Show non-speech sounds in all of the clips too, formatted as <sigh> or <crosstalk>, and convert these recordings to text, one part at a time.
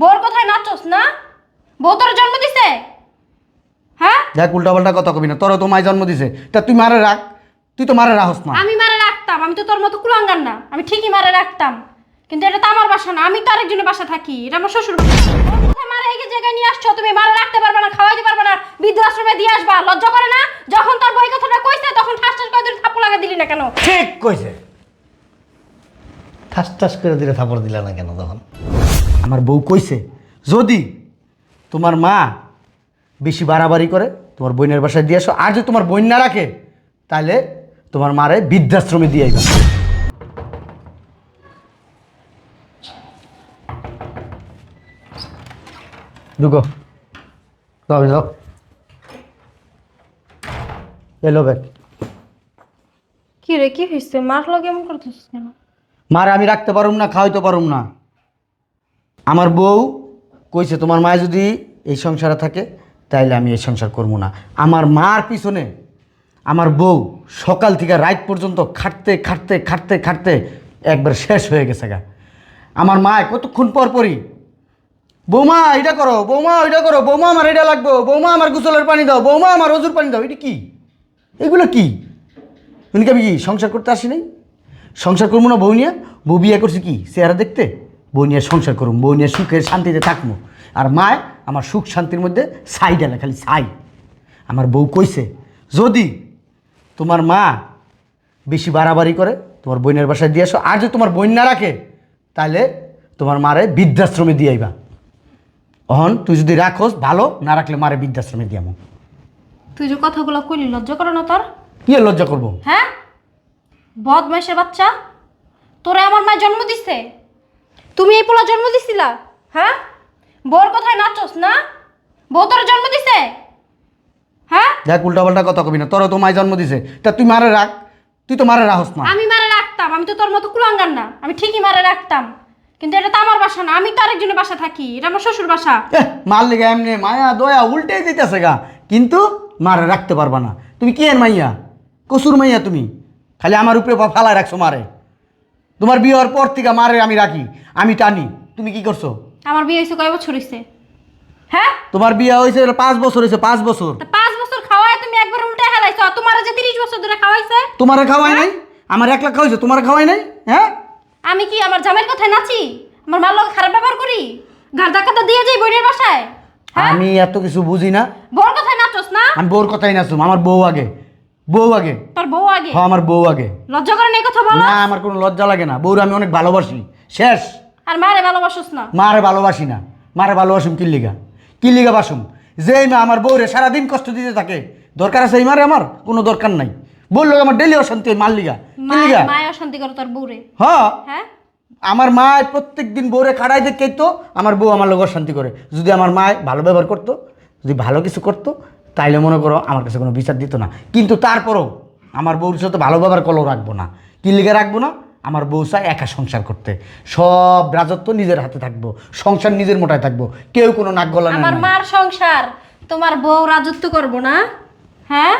Bore কোথায় nachos না? বউ তোর জন্ম দিছে? হ্যাঁ? দেখ উল্টা পাল্টা কথা কবি না। তোরা তো মায় জন্ম দিছে। তা তুই মারে রাখ। তুই তো মারে রাখস না আমি মারে রাখতাম। আমি তো তোর মতো কুলাঙ্গার না। আমি ঠিকই মারে রাখতাম। কিন্তু এটা তো আমার বাসা না। আমি তো আরেকজনের বাসা থাকি। এটা আমার শ্বশুর মারে এই জায়গায় নিয়ে আসছো? তুমি মারে রাখতে পারবে না খাওয়াইতে পারবে না বৃদ্ধাশ্রমে দিয়ে আসবা। লজ্জা করে না? যখন তোর বই কথাটা কইছে তখন ঠাস ঠাস করে তুই থাপ্পড় লাগা দিলি না কেন? ঠিক কইছে। ঠাস ঠাস করে দিলে থাপড় দিলা না কেন তখন? আমার বউ কইছে যদি তোমার মা বেশি বাড়াবাড়ি করে তোমার বোনের বাসায় দিয়ে আসো আর যদি তোমার বোন না রাখে তাহলে তোমার মারে বৃদ্ধাশ্রমে দিয়ে আইবা। ঢুকো তবে যাও এলো ব্যাগ। কি রে কি হয়েছে মারলো কেমন করতেছিস কেন? মারে আমি রাখতে পারুম না খাওয়াইতে পারুম না। আমার বউ কইছে, তোমার মায় যদি এই সংসারে থাকে, তাইলে আমি এই সংসার করব না। আমার মার পিছনে আমার বউ সকাল থেকে রাত পর্যন্ত খাটতে খাটতে খাটতে খাটতে একবার শেষ হয়ে গেছে গা। আমার মা কতক্ষণ পর পরই, বৌমা, এটা করো, বৌমা, এটা করো, বৌমা আমার এটা লাগবো, বৌমা আমার গোসলের পানি দাও, বৌমা আমার অজুর পানি দাও। এটা কি? এগুলো কি? উনি কি সংসার করতে আসি নাই? সংসার করব না বউ নিয়ে? বউ বিয়ে করছি কি? চেহারা দেখতে? বউ নিয়ে সংসার করুম বউ নিয়ে সুখের শান্তিতে থাকব আর মায় আমার সুখ শান্তির মধ্যে ছাই ডালে খালি ছাই। আমার বউ কইছে যদি তোমার মা বেশি বাড়াবাড়ি করে তোমার বইনের বাসায় দিয়ে আসো আর যদি তোমার বোন না রাখে তাহলে তোমার মারে বৃদ্ধাশ্রমে দিয়ে আইবা। অহন তুই যদি রাখোস ভালো না রাখলে মারে বৃদ্ধাশ্রমে দিয়ে দিয়ামো তুই যে কথাগুলো কইলি লজ্জা করো না তোর? কি লজ্জা করব? হ্যাঁ? বদমাইশের বাচ্চা? তোরে আমার মা জন্ম দিছে? তুমি এই পোলা জন্ম দিছিলা? হ্যাঁ? বোর কোথায় নাচোস না? বউ তোর জন্ম দিছে? হ্যাঁ? দেখ উল্টা পাল্টা কথা কবি না। তোরা তো মায় জন্ম দিছে। তা তুই মারে রাখ। তুই তো মারে রাখস না। আমি মারে রাখতাম। আমি তো তোর মতো কুলাঙ্গার না। আমি ঠিকই মারে রাখতাম। কিন্তু এটা তো আমার বাসা না। আমি তো আরেকজনের বাসা থাকি। এটা আমার শ্বশুর বাসা। এহ, মার লেগে এমনি মায়া দয়া উল্টে দিতেছে গা। কিন্তু মারে রাখতে পারবা না। তুমি কি এর মাইয়া? কসুর মাইয়া তুমি? খালি আমার উপরে পা ফালায় রাখছো মারে। তোমার বিয়ে হওয়ার পর থেকে মারে আমি রাখি আমি টানি। তুমি কি করছ? আমার বিয়ে হয়েছে কয় বছর হয়েছে? হ্যাঁ? তোমার বিয়ে হয়েছে পাঁচ বছর হয়েছে পাঁচ বছর। তা পাঁচ বছর খাওয়ায় তুমি একবার উল্টে হেলাইছো আর তোমার যে তিরিশ বছর ধরে খাওয়াইছে? তোমার খাওয়াই নাই? আমার এক লাখ খাওয়াইছে তোমার খাওয়াই নাই? হ্যাঁ? আমি কি আমার জামাইয়ের কথায় নাচি? আমার মার লোক খারাপ ব্যবহার করি? ঘর ধাক্কাটা দিয়ে যাই বোনের বাসায়। হ্যাঁ? আমি এত কিছু বুঝি না। বোর কথায় নাচোস না? আমি বউর কথাই না শুন আমার বউ আগে। বউ আগে। তোর বউ আগে? হ্যাঁ আমার বউ আগে। লজ্জা করে নেই কথা বলো। না আমার কোনো লজ্জা লাগে না। বউর আমি অনেক ভালোবাসি। শেষ। আর মারে ভালোবাসোস না। মারে ভালোবাসি না। মারে ভালোবাসুম কিল্লিগা কিল্লিগা বাসুম। যেই মা আমার বউরে সারাদিন কষ্ট দিতে থাকে দরকার আছে এই মারে আমার? কোনো দরকার নাই। বলল আমার ডেলি অশান্তি হয় মার লিগা। কিল্লিগা মায় অশান্তি করে তোর বউরে। হ্যাঁ। হ্যাঁ? আমার মা প্রত্যেক দিন বউরে খাড়াই দেখে তো আমার বউ আমার লোক শান্তি করে। যদি আমার মা ভালো ব্যবহার করতো যদি ভালো কিছু করতো তাইলে মনে করো আমার কাছে কোনো বিচার দিত না। কিন্তু তারপরও আমার বউর সাথে ভালো ব্যবহার কলও রাখব না। কি লিখে রাখব না? আমার বউ চায় একা সংসার করতে। সব রাজত্ব নিজের হাতে থাকব। সংসার নিজের মোটায় থাকব। কেউ কোনো নাক গলা আমার মার সংসার। তোমার বউ রাজত্ব করব না? হ্যাঁ?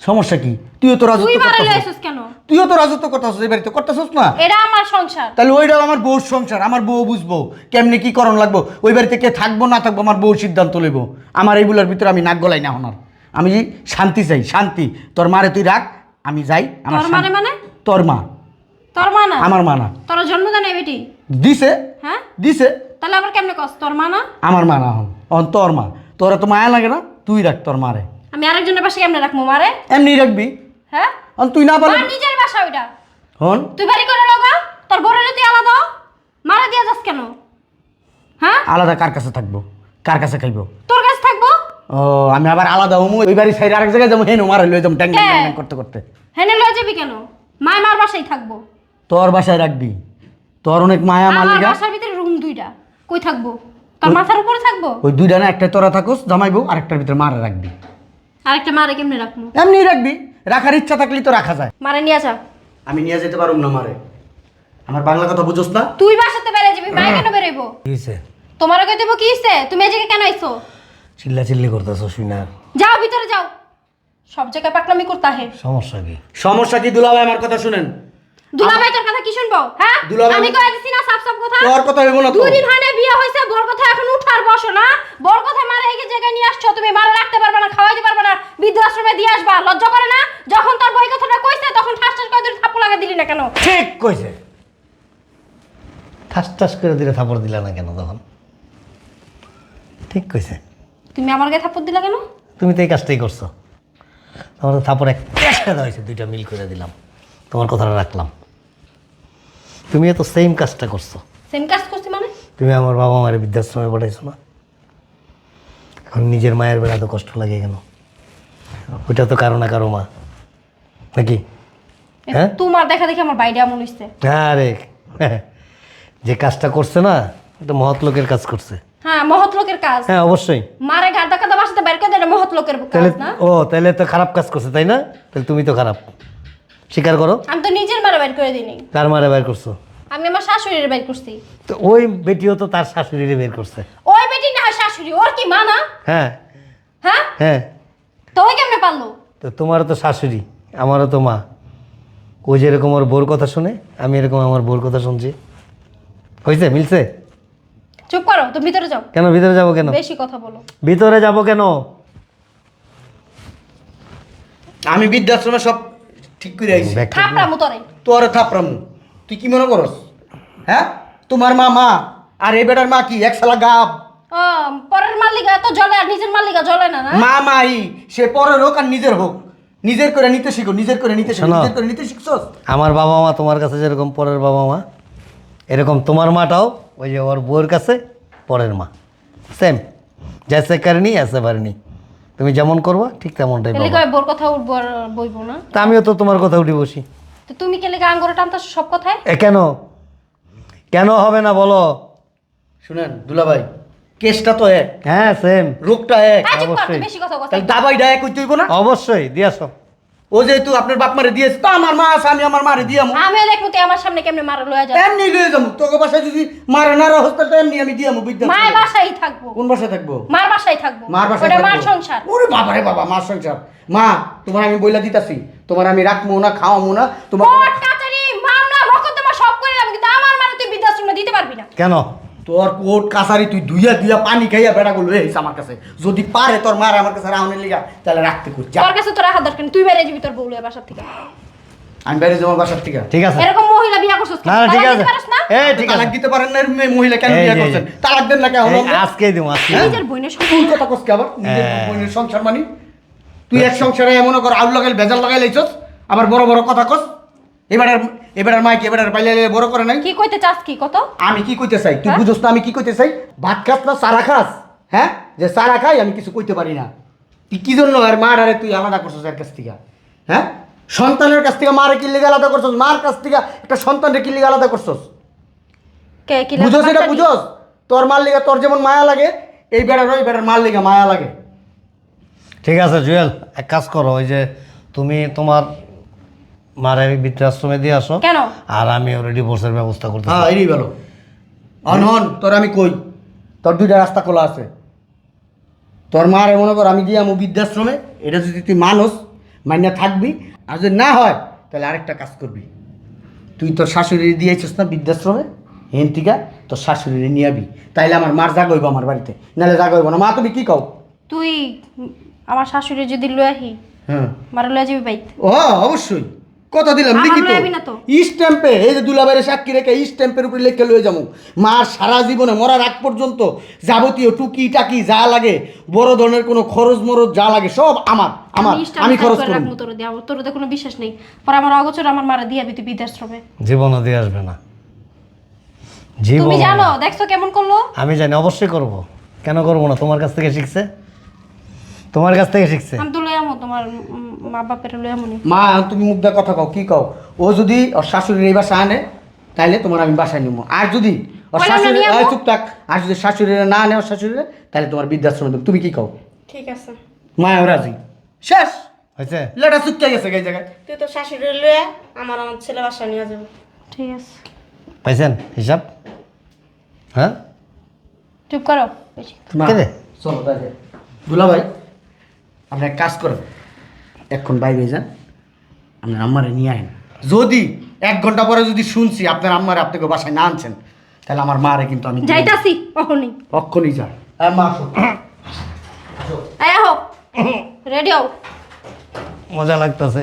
সমস্যা কি? তুইও তো তুই রাজত্ব মারে করতেছিস। লাইছিস কেন? তুইও তো রাজত্ব করতেছিস এই বাড়িতে করতেছিস না? এটা আমার সংসার। তাহলে ওইটাও আমার বউর সংসার আমার বউ বুঝব কেমনি কি করণ লাগবো। ওই বাড়িতে কে থাকব না থাকব আমার বউ সিদ্ধান্ত লইব। আমার এইগুলোর ভিতরে আমি নাক গলাই না হনার। আমি শান্তি চাই শান্তি। তোর মারে তুই রাখ আমি যাই আমার তোর মানে শান্তি- মানে? তোর মা। তোর মা না? আমার মা না। তোর জন্ম দেয় বেটি? দিছে। হ্যাঁ? দিছে। তাহলে আবার কেমনে কস? তোর মা না? আমার মা না হন। অন তোর মা। তোরা তো মায়া লাগে না? তুই রাখ তোর মারে। আমি আরেকজনের পাশে কেমনে রাখব মারে? এমনি রাখবি। হ্যাঁ? তুই না পারলে নিজের বাসা ওইটা। হন। তুই বাড়ি করে লগা তোর বড় তুই আলাদা। মারা দিয়া যাস কেন? হ্যাঁ? আলাদা কার কাছে থাকব? কার কাছে খাইবো? তোর কাছে থাকব? ও আমি আবার আলাদা হমু ওই বাড়ি সাইড আরেক জায়গায় যাব হেন মারে লই যাব ট্যাং ট্যাং ট্যাং করতে করতে। হেনে লয়ে যাবি কেন? মায় মার বাসায় থাকব। তোর বাসায় রাখবি। তোর অনেক মায়া মালিকা। আমার বাসার ভিতরে রুম দুইটা। কই থাকব? তোর মাথার উপরে থাকব? ওই দুইটা না একটা তোরা থাকোস জামাইবো আরেকটার ভিতরে মারা রাখবি। আরেকটা মারে কেমনে রাখব? এমনি রাখবি। রাখার ইচ্ছা থাকলে তো রাখা যায়। মারে নিয়ে যা। আমি নিয়ে যেতে পারুম না মারে। আমার বাংলা কথা বুঝোস না? তুই বাসাতে বেড়ে যাবি মায় কেন বেরোইবো কিছে তোমার কই দেবো কিছে তুমি এদিকে কেন আইছো? চিল্লা চিল্লি করতেছো শুনা যাও ভিতরে যাও। সব জায়গায় পাকলামি করতে হে সমস্যা কি? সমস্যা কি? দুলাভাই আমার কথা শুনেন। দুলাভাই তোর কথা কি শুনব? হ্যাঁ? আমি কই দিছি না সব সব কথা। তোর কথা হইবো না দুই দিন হানে বিয়ে হইছে বর কথা এখন উঠার বসো না। বর কথা মারে এই জায়গায় নি আসছো তুমি মারে রাখতে পারবে না খাওয়াইতে পারবে না বৃদ্ধাশ্রমে দিয়ে আসবা লজ্জা করে না? যখন তোর বই কথাটা কইছে তখন ঠাসঠাস ঠাস করে দুটো থাপ্পড় লাগা দিলি না কেন? ঠিক কইছে। ঠাসঠাস করে দিলে থাপ্পড় দিলা না কেন তখন? ঠিক কইছে। তুমি আমার গায়ে থাপ্পড় দিলা কেন? তুমি তো এই কাজটাই করছ। তোমার থাপ্পড় এক ক্যাশটা দেওয়া হয়েছে দুইটা মিল করে দিলাম। তোমার কথাটা রাখলাম। তুমিও তো সেম কাজটা করছ। সেম কাজ করছি মানে? তুমি আমার বাবা মায়ের বৃদ্ধাশ্রমে পাঠাইছো না? এখন নিজের মায়ের বেলা তো কষ্ট লাগে কেন? ওইটা তো কারও না কারও মা। নাকি? হ্যাঁ? তোমার দেখা দেখি আমার বাইরে এমন হইছে। আরে যে কাজটা করছে না এটা মহৎ লোকের কাজ করছে। হ্যাঁ মহৎ লোকের কাজ। হ্যাঁ অবশ্যই। মারে গাদা কাদা বাসাতে করে দেয় মহৎ লোকের কাজ না? ও তাহলে তো খারাপ কাজ করছে তাই না? তাহলে তুমি তো খারাপ। স্বীকার করো। আমি তো নিজের মারা বের করে দিইনি। কার মারা বের করছ? আমি আমার শাশুড়ির বের করছি। তো ওই বেটিও তো তার শাশুড়িরে বের করছে। ওই বেটি না হয় শাশুড়ি ওর কি মা না? হ্যাঁ। হ্যাঁ? হ্যাঁ। তো ওই কেমনে পারল? তো তোমারও তো শাশুড়ি আমারও তো মা। ও যেরকম ওর বোর কথা শুনে আমি এরকম আমার বোর কথা শুনছি। হয়েছে মিলছে? চুপ করো তুমি ভিতরে যাও। কেন ভিতরে যাব কেন? বেশি কথা বলো। ভিতরে যাব কেন? আমি বৃদ্ধাশ্রমে সব ঠিক করে আইছি থাপড়ামু তোরে। তোরে থাপড়ামু। তুই কি মনে করস? হ্যাঁ? তোমার মা মা আর এই বেটার মা কি? এক সালা গাব। পরের মালিক এত জলে আর নিজের মালিকা জলে না না? মা মাই সে পরের হোক আর নিজের হোক। নিজের করে নিতে শিখো নিজের করে নিতে শিখো নিজের করে নিতে শিখছস? আমার বাবা মা তোমার কাছে যেরকম পরের বাবা মা এরকম তোমার মাটাও ওই যে ওর বউয়ের কাছে পরের মা। সেম জেসে করনি এসে বারনি তুমি যেমন করবা ঠিক তেমনটাই পাবা। কয় বোর কথা উঠবো আর বইবো না? তা আমিও তো তোমার কথা উঠি বসি। তো তুমি কেলে আঙ্গুরে তো সব কথায়? এ কেন? কেন হবে না বলো? শুনেন দুলাভাই কেসটা তো এক। হ্যাঁ সেম রোগটা এক। কর অবশ্যই। বেশি কথা কথা তাহলে দাবাইটা এক হইতে হইব না? অবশ্যই দিয়াছো আসো। ও যেহেতু আপনার বাপ মারে দিয়েছে তো আমার মা আছে আমি আমার মারে দিয়ামু। আমিও দেখব তুই আমার সামনে কেমনে মারা লয়ে যাবে এমনি লয়ে যাব তোকে বাসায় যদি মারে না হসপিটাল তো এমনি আমি দিয়ামু বিদ্যা মায়ের বাসায় থাকব। কোন বাসায় থাকব? মার বাসায় থাকব। মার বাসায় ওটা মার সংসার। ওরে বাবা রে বাবা মার সংসার। মা তোমার আমি বইলা দিতাছি তোমার আমি রাখব না খাওয়াবো না তোমার কোর্ট কাচারি মামলা মকদ্দমা সব করে দিলাম কিন্তু আমার মানে তুই বৃদ্ধাশ্রমে দিতে পারবি না। কেন? তোর কোট কাছারি তুই ধুইয়া ধুইয়া পানি খাইয়া বেড়া গুলো রেহিস আমার কাছে। যদি পারে তোর মার আমার কাছে রাউনের লিগা তাহলে রাখতে কর যা। তোর কাছে তোর রাখা দরকার তুই বেড়ে যাবি তোর বউলের বাসার থেকে। আমি বাইরে যাব বাসার থেকে। ঠিক আছে। এরকম মহিলা বিয়া করছিস না না ঠিক আছে। এই ঠিক তালাক আছে। দিতে পারেন না মেয়ে মহিলা কেন বিয়ে করছেন? তালাক দেন না কেন? এই, আজকেই আজকে নিজের বোনের কথা কস কে আবার? নিজের হ্যাঁ। বোনের সংসার মানি। তুই এক সংসারে এমন কর আউল লাগাইল বেজাল লাগাই লাইছস আবার বড় বড় কথা কস। এবারের এবারের মাইক এবারের পাইলে বড় করে নাই। কি কইতে চাস কি? কত? আমি কি কইতে চাই? তুই হ্যাঁ? বুঝোস না আমি কি কইতে চাই? ভাত খাস না সারা খাস? হ্যাঁ? যে সারা খাই আমি কিছু কইতে পারি না। তুই কি জন্য আর মার আরে তুই আলাদা করছিস এর কাছ থেকে? হ্যাঁ? সন্তানের কাছ থেকে মারে কি লেগে আলাদা করছিস? মার কাছ থেকে একটা সন্তানের কি লেগে আলাদা করছিস? কে কি বুঝোস এটা বুঝোস? তোর মার লেগে তোর যেমন মায়া লাগে এই বেড়ার ওই বেড়ার মার লেগে মায়া লাগে। ঠিক আছে জুয়েল এক কাজ করো ওই যে তুমি তোমার মার আমি বৃদ্ধাশ্রমে দিয়ে আসো। কেন? আর আমি ওর ডিভোর্সের ব্যবস্থা করতে হ্যাঁ এরই ভালো অন হন তোর আমি কই? তোর দুইটা রাস্তা খোলা আছে। তোর মার মনে কর আমি দিয়ে আমু বৃদ্ধাশ্রমে এটা যদি তুই মানুষ মাইনা থাকবি। আর যদি না হয় তাহলে আরেকটা কাজ করবি। তুই তোর শাশুড়ি দিয়েছিস না বৃদ্ধাশ্রমে? হেন টিকা তোর শাশুড়ি নিয়ে আবি। তাইলে আমার মার জাগইব আমার বাড়িতে। নাহলে জাগইব না। মা তুমি কি কও? তুই আমার শাশুড়ি যদি লয়ে আহি হ্যাঁ। মারা লয়ে যাবি বাইত ও অবশ্যই। কথা দিলাম আমার লিখিত। তো। স্ট্যাম্পে এই যে দুলাবাইরে সাক্ষী রেখে স্ট্যাম্পের উপরে লিখে লয়ে যাব। মার সারা জীবনে মরার আগ পর্যন্ত যাবতীয় টুকি টাকি যা লাগে বড় ধরনের কোনো খরচ মরচ যা লাগে সব আমার আমার। আমি খরচ করব তোর দেওয়া তোর তো কোনো বিশ্বাস নেই। পর আমার অগোচর আমার মারা দিয়ে তুই বৃদ্ধাশ্রমে জীবনও দিয়ে আসবে না। তুমি জীবন জানো দেখছ কেমন করল? আমি জানি অবশ্যই করব। কেন করব না? তোমার কাছ থেকে শিখছে? তোমার কাছ থেকে শিখছে? আমি তোমার মা বাপের মা তুমি মুখ দিয়ে কথা কও কি কও? ও যদি ওর শাশুড়ির এই বাসায় আনে তাহলে তোমার আমি বাসায় নিবো আর যদি ওর শাশুড়ি? চুপ থাক। আর যদি শাশুড়িরা না আনে ওর শাশুড়িরা তাহলে তোমার বৃদ্ধাশ্রমে দেবো। তুমি কি কও? ঠিক আছে। মায়া রাজি? শেষ! হয়েছে? লেটা চুপচা গেছে এই জায়গায়। তুই তো শাশুড়ি লয়ে আমার আমার ছেলে বাসা নিয়ে যাব। ঠিক আছে। পাইছেন? হিসাব? হ্যাঁ? চুপ করো। মা? চলো তাহলে দুলা ভাই আপনি এক কাজ করেন এখন বাইরে যান আপনার আম্মারে নিয়ে আইন। যদি এক ঘণ্টা পরে যদি শুনছি আপনার আম্মারে আপনাকে বাসায় না আনছেন তাহলে আমার মারে কিন্তু আমি যাইতাছি কখনই। অক্ষণই যান হ্যাঁ মা আসো। আয়া হোক <coughs> রেডি হও। মজা লাগতেছে।